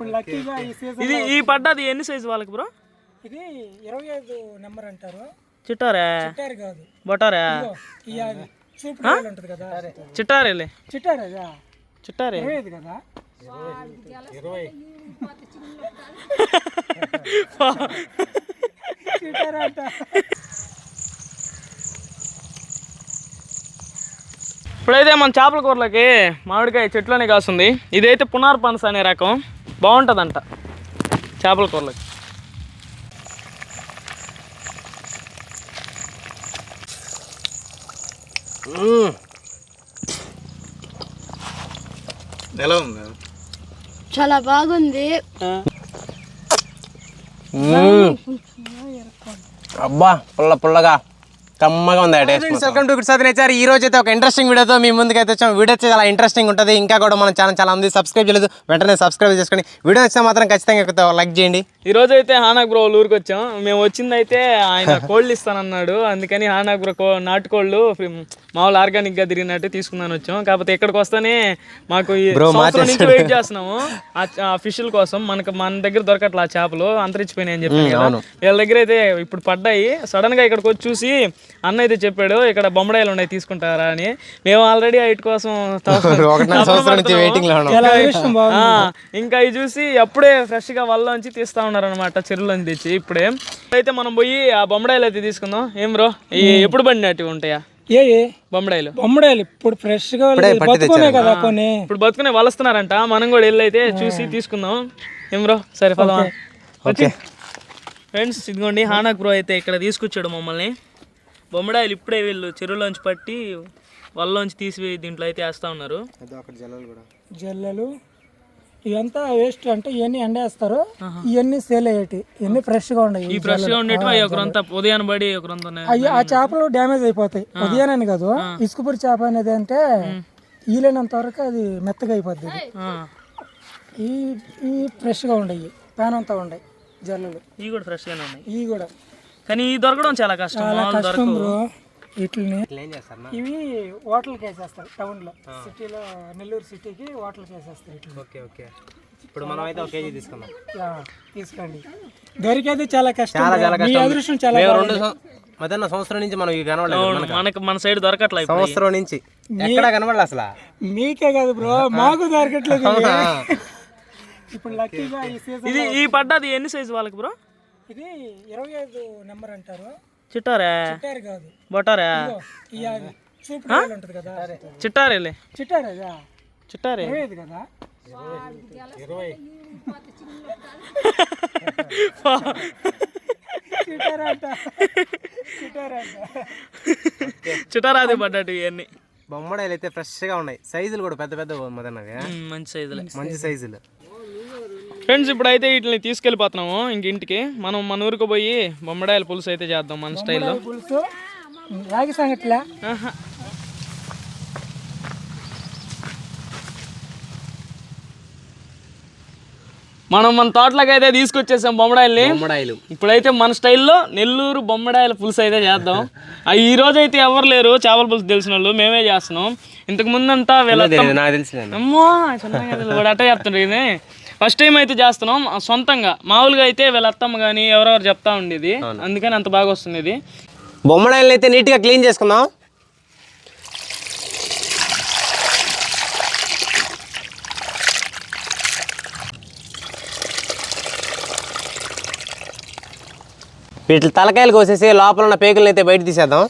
ఇప్పుడు లక్కీగా ఈ సీజన్ ఇది ఈ పడ్డది ఎన్ని సైజు వాళ్ళకి బ్రో ఇది ఇరవై ఐదు నెంబర్ అంటారు. చిట్టారే? చిట్టారు కాదు. బొటారా? అది ఉంటది కదా. చిట్టారేలే చిట్టారు అదా? చిట్టారే? ఇరవై ఐదు కదా? చిట్టారు అంట. ఇప్పుడైతే మన చేపల కూరలకి మామిడికాయ చెట్లోనే కాస్తుంది. ఇదైతే పునార్ పనస అనే రకం. బాగుంటుందంట. చేపల కూరలకి. ఎలా ఉంది? చాలా బాగుంది. అబ్బా పుల్ల పుల్లగా. కమ్మగా ఉంది welcome to good sir nature ఈ రోజు అయితే ఒక ఇంట్రెస్టింగ్ వీడియోతో మీ ముందుకు అయితే వచ్చాం. వీడియో అయితే చాలా ఇంట్రెస్టింగ్ ఉంటుంది. ఇంకా కూడా మన ఛానల్ చాలా ఉంది సబ్స్క్రైబ్ చేయలేదు. వెంటనే సబ్స్క్రైబ్ చేసుకొని వీడియో నచ్చితే మాత్రం ఖచ్చితంగా లైక్ చేయండి. ఈ రోజు అయితే హానాక్ బ్రో వాళ్ళ ఊరికి వచ్చాం. మేము వచ్చిందైతే ఆయన కోళ్ళు ఇస్తానన్నాడు. అందుకని హానాక్ బ్రో కో- నాటుకోళ్ళు మామూలు ఆర్గానిక్గా తిరిగినట్టు తీసుకుందాని వచ్చాం. కాకపోతే ఇక్కడికి వస్తేనే మాకు నుంచి వెయిట్ చేస్తున్నాము. ఆ ఫిష్ల కోసం మనకు మన దగ్గర దొరకట్లా ఆ చేపలు. అంతరించిపోయినాయి అని చెప్పాను కదా. వీళ్ళ దగ్గర అయితే ఇప్పుడు పడ్డాయి. సడన్గా ఇక్కడికి వచ్చి చూసి అన్న అయితే చెప్పాడు ఇక్కడ బొమ్మడాయిలు ఉన్నాయి తీసుకుంటారా? అని. మేము ఆల్రెడీ ఐట్ కోసం ఇంకా ఇవి చూసి అప్పుడే ఫ్రెష్గా వల్లోంచి తీస్తా ఉన్నారు అనమాట చెరువులోంచి తెచ్చి ఇప్పుడే. అయితే మనం పోయి ఆ బొమ్మడాయిలు అయితే తీసుకుందాం. ఏం బ్రో? ఈ ఎప్పుడు పడినట్టు ఉంటాయా? ఏ ఏ? బొమ్మడాయిలు. బొమ్మడాయలు. ఇప్పుడు ఫ్రెష్గా బతుకునే కదా కొన్ని. ఇప్పుడు బతుకునే వలస్తున్నారంట మనం కూడా వెళ్ళి అయితే చూసి తీసుకుందాం. ఏం బ్రో? సరే వచ్చి. ఫ్రెండ్స్ ఇదిగోండి హానాక్ బ్రో అయితే ఇక్కడ తీసుకొచ్చాడు మమ్మల్ని. బొమ్మడాయిలు ఇప్పుడే వీళ్ళు చెరువులోంచి పట్టి వల్లోంచి తీసి దీంట్లో అయితే వేస్తా ఉన్నారు. జల్లెలు ఇవంతా వేస్ట్ అంటే ఇవన్నీ ఎండేస్తారు. ఇవన్నీ సేల్ అయ్యేటి ఇవన్నీ ఫ్రెష్గా ఉన్నాయి ఈ ఫ్రెష్గా ఉండేటివి అవి ఒకరంతా ఉదయాన్ని పడి ఒకరంతా అవి ఆ చేపలు డ్యామేజ్ అయిపోతాయి. ఉదయానని కాదు ఇసుకపురి చేప అనేది అంటే ఈలేనంత వరకు అది మెత్తగా అయిపోద్ది ఇది. ఈ ఈ ఫ్రెష్గా ఉండయి ప్యాన్ అంతా ఉండయి జల్లలు. ఇవి కూడా ఫ్రెష్ గానే ఉన్నాయి. ఇవి కూడా. కానీ ఈ దొరకడం చాలా కష్టం. మామూలు కష్టం బ్రో. వీటిని ఇవి హోటల్కి వేసేస్తారు సిటీలో నెల్లూరు సిటీకి హోటల్కి వేసేస్తారు ఓకే ఓకే. ఇప్పుడు మనం అయితే ఒక కేజీ తీసుకుందాం. తీసుకోండి. దొరికేది చాలా కష్టం చాలా. చాలా మీ కష్టం. అదృష్టం చాలా. రెండు మధ్యాహ్న సంవత్సరం నుంచి మనం ఇవి కనబడలేదు మనకు. మన సైడ్ దొరకట్లే ఇప్పుడు. సంవత్సరం నుంచి. ఎక్కడ కనబడలే అసలు. మీకే కాదు బ్రో మాకు దొరకట్లేదు. ఇప్పుడు లక్కీగా ఈ సీజన్ ఇది ఈ పడ్డది ఎన్ని సైజు వాళ్ళకి బ్రో? ఇది ఇరవై ఐదు నెంబర్ అంటారు. చిట్టారే? చిట్టారు కాదు. బొటారా? ఈ అది చూపు కాయలు ఉంటది కదా. చిట్టారేలే చిట్టారు ఇరవై ఐదు కదా? అంట. చిట్టారాది పడ్డట్టు ఇవన్నీ? బొమ్మడాయిలు అయితే ఫ్రెష్గా ఉన్నాయి. సైజులు కూడా పెద్ద పెద్ద మదన్నవి మంచి సైజులే. మంచి సైజులు. ఫ్రెండ్స్ ఇప్పుడైతే వీటిని తీసుకెళ్ళిపోతున్నాము ఇంక ఇంటికి. మనం మన ఊరికి పోయి బొమ్మడాయిల పులుసు అయితే చేద్దాం మన స్టైల్లో. పులుసు. రాగి సంగట్లే? ఆహా. మనం మన తోటలోకి అయితే తీసుకొచ్చేసాం బొమ్మడాయిల్ని. బొమ్మడాయిలు. ఇప్పుడైతే మన స్టైల్లో నెల్లూరు బొమ్మడాయిల పులుసు అయితే చేద్దాం. ఆ ఈ రోజు అయితే ఎవరు లేరు చేపల పులుసు తెలిసిన వాళ్ళు మేమే చేస్తున్నాం. ఇంతకు ముందంతా వీళ్ళ తెలియదు, నాకు తెలిసి అమ్మో చిన్నగా. వాడు అట్ట ఇది ఫస్ట్ టైం అయితే చేస్తున్నాం. సొంతంగా. మామూలుగా అయితే వీళ్ళ అత్తమ్మ కానీ ఎవరెవరు చెప్తా ఉండేది. అందుకని అంత బాగా వస్తుంది ఇది. బొమ్మడాయిలు అయితే నీట్గా క్లీన్ చేసుకుందాం. వీటి తలకాయలు కోసేసి లోపల ఉన్న పేగులను అయితే బయట తీసేద్దాం.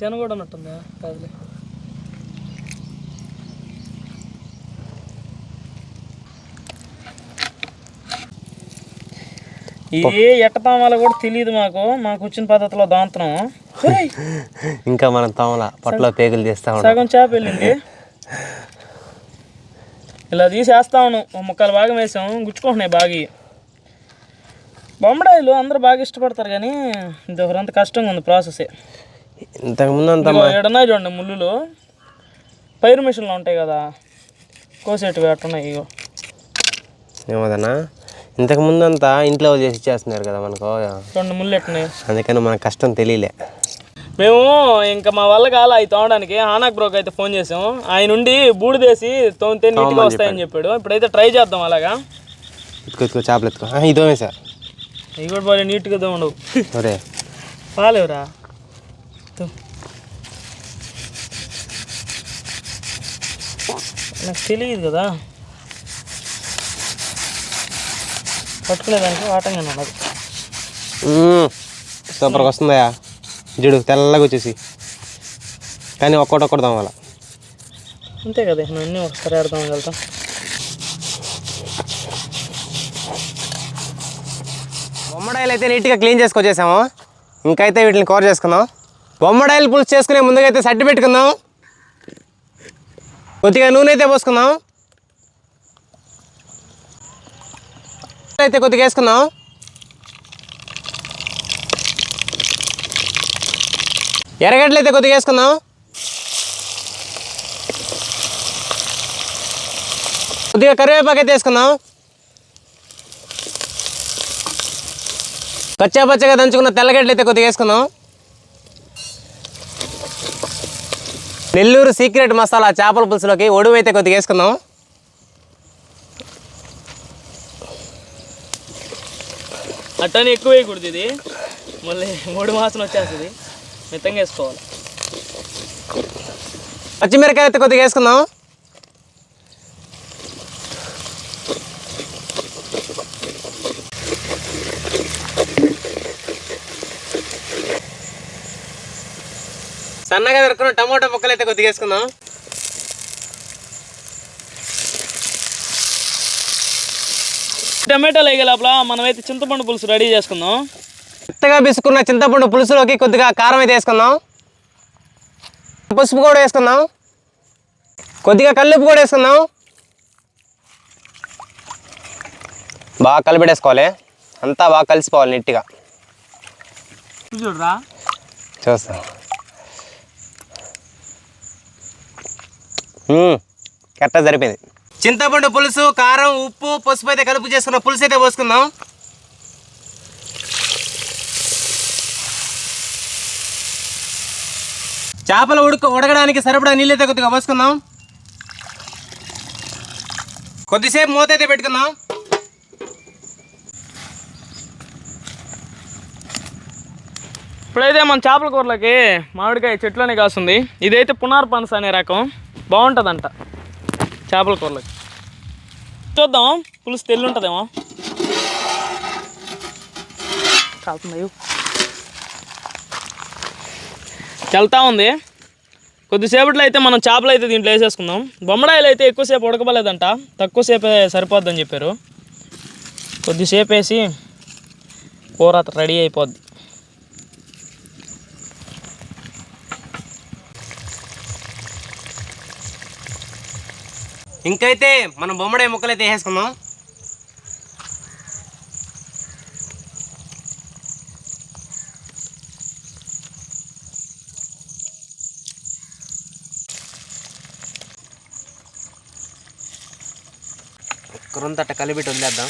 చెన కూడా ఉన్నట్టుందా? కాదులే. ఏ ఎట్టతామాలో కూడా తెలియదు మాకు. మాకు వచ్చిన పద్ధతిలో దాంతున్నాం. ఇంకా మనం తోమల పొట్టలో పేగులు ఉంటాం సగం చేప వెళ్ళింది. ఇలా తీసేస్తా ఉన్నాం. ముక్కలు భాగం వేసాం. గుచ్చుకుంటున్నాయి బాగి. బొమ్మడాయిలు అందరూ బాగా ఇష్టపడతారు కానీ ఇది ఒకరంత కష్టంగా ఉంది ప్రాసెస్ ఇంతకుముందు అంత ఎడన్నా చూడండి ముళ్ళులు. పైరు మిషన్లు ఉంటాయి కదా. కోసేటివి అట్టున్నాయి ఇగో. ఏమదన్నా? ఇంతకు ముందు అంతా ఇంట్లో చేసి ఇచ్చేస్తున్నారు కదా మనకు. రెండు ముళ్ళు ఎట్టున్నాయి అందుకని మనకు కష్టం తెలియలే. మేము ఇంకా మా వల్ల కాల అవి తోమడానికి. హానాక్ బ్రోక్ అయితే ఫోన్ చేసాం. ఆయన నుండి బూడిదేసి తోమితే నీట్గా వస్తాయని చెప్పాడు. ఇప్పుడైతే ట్రై చేద్దాం అలాగా. ఎత్తుకో ఎత్తుకో చేపలు ఎత్తుకో. ఇదోమే సార్. ఇవి కూడా బాగా నీట్గా తోమడవు ఒరే. పాలేవురా? తో. నాకు తెలియదు కదా పట్టుకునేదానికి ఆటంగా ఉన్నది. సూపర్గా వస్తుందయా చూడు తెల్లగా వచ్చేసి. కానీ ఒక్కటి ఒక్కటి తవ్వాలి అంతే కదా నేను అన్నీ ఒకసారి ఆడదాం వెళ్తాం బొమ్మడాయిలు అయితే నీట్గా క్లీన్ చేసుకొచ్చేసాము. ఇంకైతే వీటిని కవర్ చేసుకుందాం. బొమ్మడాయిలు పులుసు చేసుకునే ముందుగా అయితే సడ్డు పెట్టుకుందాం. కొద్దిగా నూనె అయితే పోసుకుందాం. అయితే కొద్దిగా వేసుకుందాం. ఎర్రగడ్డలు అయితే కొద్దిగా వేసుకుందాం. కొద్దిగా కరివేపాకు అయితే వేసుకుందాం. పచ్చా పచ్చగా దంచుకున్న తెల్లగడ్డలు అయితే కొద్దిగా వేసుకుందాం. నెల్లూరు సీక్రెట్ మసాలా చేపల పులుసులోకి ఒడువు అయితే కొద్దిగా వేసుకుందాం అట్టని ఎక్కువ వేయకూడదు ఇది. మళ్ళీ మూడు మాసం వచ్చేస్తుంది. మితంగా వేసుకోవాలి. పచ్చిమిరకాయ అయితే కొద్దిగా వేసుకుందాం సన్నగా దొరుకున్న టమాటో ముక్కలు అయితే కొద్దిగా వేసుకుందాం. టమాటాలు వేయగల లోపల మనమైతే చింతపండు పులుసు రెడీ చేసుకుందాం. మెత్తగా బిసుకున్న చింతపండు పులుసులోకి కొద్దిగా కారం అయితే వేసుకుందాం. పసుపు కూడా వేసుకుందాం. కొద్దిగా కల్లుప్పు కూడా వేసుకుందాం. బాగా కలిపెట్టేసుకోవాలి. అంతా బాగా కలిసిపోవాలి నీట్గా. చూడరా చూస్తాం కరెక్ట్గా సరిపోయింది. చింతపండు పులుసు కారం ఉప్పు పసుపు అయితే కలుపు చేసుకున్న పులుసు అయితే పోసుకుందాం. చేపలు ఉడక ఉడకడానికి సరిపడా నీళ్ళు అయితే కొద్దిగా పోసుకుందాం. కొద్దిసేపు మూత అయితే పెట్టుకుందాం. ఇప్పుడైతే మన చేపల కూరలకి మామిడికాయ చెట్లోనే కాస్తుంది. ఇదైతే పునార్ పనస అనే రకం. బాగుంటుందంట. చేపల కూరలోకి చూద్దాం పులుసు తెల్లి ఉంటుందేమో కాలుతుంది చల్తా ఉంది. కొద్దిసేపట్లో అయితే మనం చేపలు అయితే దీంట్లో వేసేసుకుందాం. బొమ్మడాయిలు అయితే ఎక్కువసేపు ఉడకబలేదంట తక్కువసేపే సరిపోద్దని చెప్పారు. కొద్దిసేపు వేసి కూర రెడీ అయిపోద్ది. ఇంకైతే మనం బొమ్మడాయి ముక్కలు అయితే వేసేసుకుందాం. ఒక్కరంతా అట్ట కలిపెట్టి వదిలేద్దాం.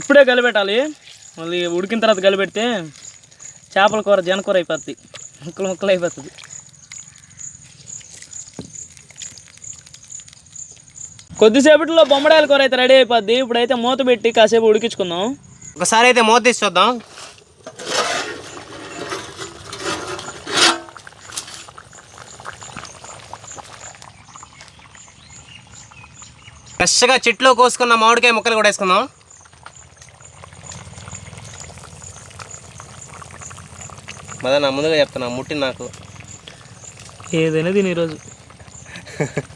ఇప్పుడే కలిపెట్టాలి. మళ్ళీ ఉడికిన తర్వాత కలిపెడితే చేపల కూర జనకూర అయిపోద్ది. ముక్కలు ముక్కలు అయిపోతుంది. కొద్దిసేపట్లో బొమ్మడాయల కూర అయితే రెడీ అయిపోద్ది. ఇప్పుడైతే మూత పెట్టి కాసేపు ఉడికించుకుందాం. ఒకసారి అయితే మూత తీసి చూద్దాం. ఫ్రెష్గా చెట్లో కోసుకున్న మామిడికాయ ముక్కలు కూడా వేసుకుందాం. మదన ముందుగా చెప్తున్నా ముట్టి నాకు. ఏదైనా తిని ఈరోజు.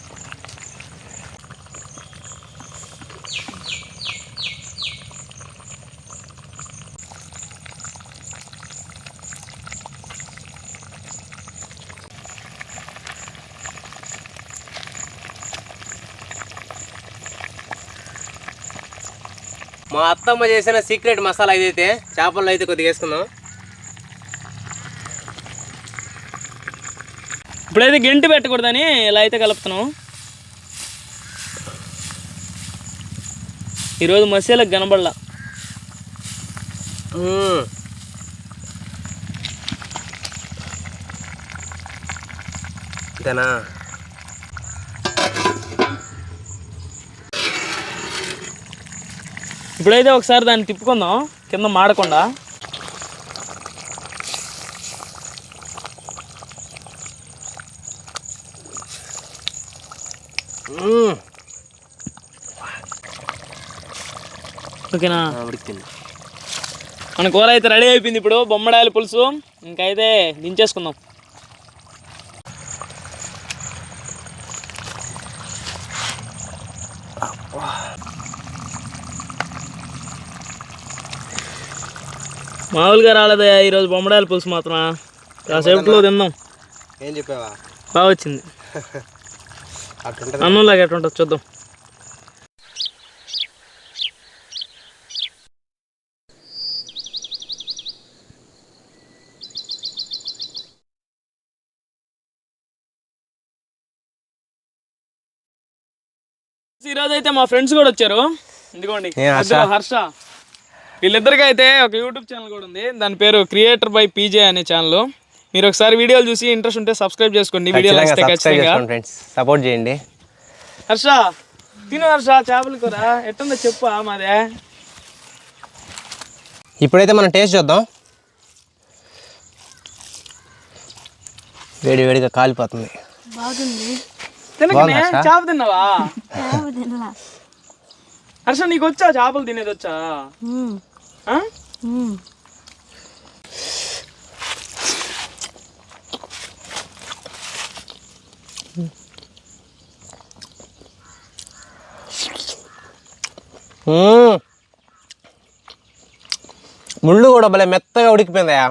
మా అత్తమ్మ చేసిన సీక్రెట్ మసాలా ఇదైతే చేపల్లో అయితే కొద్దిగా వేసుకుందాం. ఇప్పుడైతే గెంటి పెట్టకూడదని ఇలా అయితే కలుపుతున్నాం. ఈరోజు మసీలకు కనబడలా మ్మ్. ఇప్పుడైతే ఒకసారి దాన్ని తిప్పుకుందాం. కింద మాడకుండా. ఓకేనా? మన కూర అయితే రెడీ అయిపోయింది ఇప్పుడు. బొమ్మడాయల పులుసు. ఇంకైతే దించేసుకుందాం. మామూలుగా రాలేదా ఈరోజు బొమ్మడాయల పులుసు మాత్రం కాసేపులో తిందాం. ఏం చెప్పావా? బాగా వచ్చింది అన్నంలాగా ఎట్లా ఉంటుంది చూద్దాం. ఈరోజు అయితే మా ఫ్రెండ్స్ కూడా వచ్చారు. ఇదిగోండి హర్ష? వీళ్ళిద్దరికి అయితే ఒక యూట్యూబ్ ఛానల్ కూడా ఉంది. దాని పేరు క్రియేటర్ బై పీజే అనే ఛానల్. మీరు ఒకసారి వీడియోలు చూసి ఇంట్రెస్ట్ ఉంటే సబ్స్క్రైబ్ చేసుకోండి. ఖచ్చితంగా ఫ్రెండ్స్ సపోర్ట్ చేయండి. హర్ష తిను హర్ష చేపల కూర. ఎట్టుందో చెప్పు మాదే. ఇప్పుడైతే మనం టేస్ట్ చూద్దాం. వేడి వేడిగా కాలిపోతుంది. బాగుంది. తినకనే? చేప తిన్నావా? హర్ష నీకు వచ్చా చేపలు తినేది వచ్చా. ముళ్ళు కూడా భలే మెత్తగా ఉడికిపోయిందయా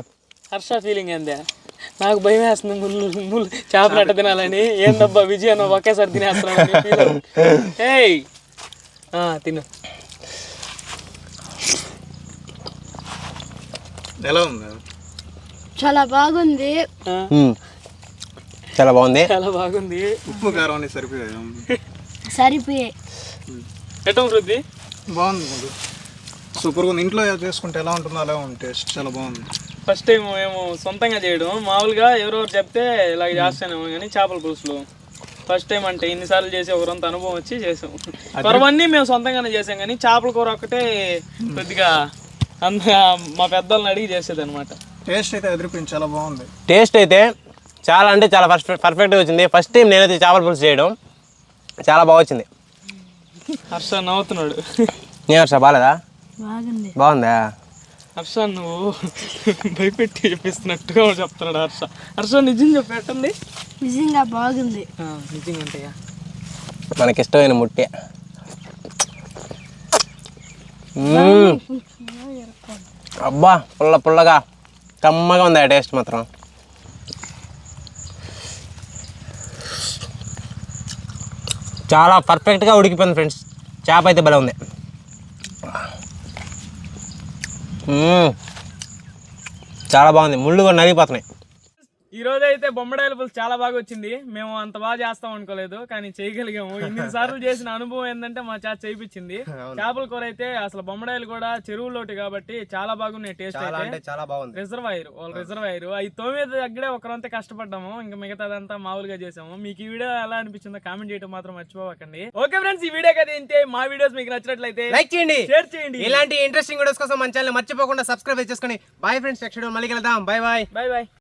హర్ష ఫీలింగ్ ఏందే? నాకు భయం వేస్తుంది ముళ్ళు ముళ్ళు చేపలు ఎట్ట తినాలని? ఏందబ్బా విజయ్ అన్న ఒకేసారి తినేస్తున్నాను ఏయ్! ఆ, తిను. ఎలా ఉంది? చాలా బాగుంది. చాలా బాగుంది. చాలా బాగుంది. ఉప్పు కారం అనేది సరిపోయాయి? సరిపోయాయి. ఎట్ట వృద్ధి బాగుంది ముందు సూపర్గా ఉంది. ఇంట్లో చేసుకుంటే ఎలా ఉంటుందో అలా ఉంది. టేస్ట్ చాలా బాగుంది. ఫస్ట్ టైం మేము సొంతంగా చేయడం. మామూలుగా ఎవరెవరు చెప్తే ఇలా చేస్తానేమో కానీ చేపల పులుసులు. ఫస్ట్ టైం అంటే ఇన్నిసార్లు చేసి ఒకరంత అనుభవం వచ్చి చేసాం. కొరవన్నీ మేము సొంతంగానే చేసాం కానీ చేపల కూర ఒక్కటే కొద్దిగా అంత మా పెద్దోళ్ళని అడిగి చేసేది అనమాట టేస్ట్ అయితే ఎదిరిపోయింది చాలా బాగుంది. టేస్ట్ అయితే చాలా అంటే చాలా పర్ఫెక్ట్ పర్ఫెక్ట్గా వచ్చింది. ఫస్ట్ టైం నేనైతే చేపల పులుసు చేయడం చాలా బాగా వచ్చింది. హర్ష నవ్వుతున్నాడు. నేను హర్ష బాగాలేదా బాగుంది. బాగుందా? హర్ష నువ్వు భయపెట్టి చెప్పిస్తున్నట్టుగా చెప్తున్నాడు హర్ష. హర్ష నిజం చెప్పి పెట్టండి నిజంగా బాగుంది. నిజంగా ఉంటాయా? మనకి ఇష్టమైన ముట్టే. అబ్బా పుల్ల పుల్లగా. కమ్మగా ఉంది ఆ టేస్ట్ మాత్రం. చాలా పర్ఫెక్ట్గా ఉడికిపోయింది ఫ్రెండ్స్. చేప అయితే భలే ఉంది. చాలా బాగుంది. ముళ్ళు కూడా నలిగిపోతున్నాయి. ఈ రోజు అయితే బొమ్మడాయిల పులుసు చాలా బాగా వచ్చింది. మేము అంత బాగా చేస్తాం అనుకోలేదు కానీ చేయగలిగాము. ఇన్ని సార్లు చేసిన అనుభవం ఏంటంటే మా చేత చేయించింది చేపల కూర అయితే అసలు బొమ్మడాయిలు కూడా చెరువులోటి కాబట్టి చాలా బాగున్నాయి టేస్ట్ అయితే. చాలా బాగుంది. రిజర్వాయర్ వాళ్ళ రిజర్వాయర్. అవి తోమేది దగ్గరే ఒకరంతా కష్టపడ్డాము. ఇంకా మిగతాదంతా మామూలుగా చేసాము. మీకు ఈ వీడియో ఎలా అనిపించిందో కామెంట్ చేయడం మాత్రం మర్చిపోకండి ఓకే ఫ్రెండ్స్ ఈ వీడియో కదా ఏంటి? మా వీడియోస్ మీకు నచ్చినట్లయితే లైక్ చేయండి. షేర్ చేయండి. ఇలాంటి ఇంట్రెస్టింగ్ వీడియోస్ కోసం మన ఛానల్ మర్చిపోకుండా సబ్స్క్రైబ్ చేసుకొని బాయ్ ఫ్రెండ్స్ నెక్స్ట్ మళ్ళీ కలుద్దాం. Bye bye bye bye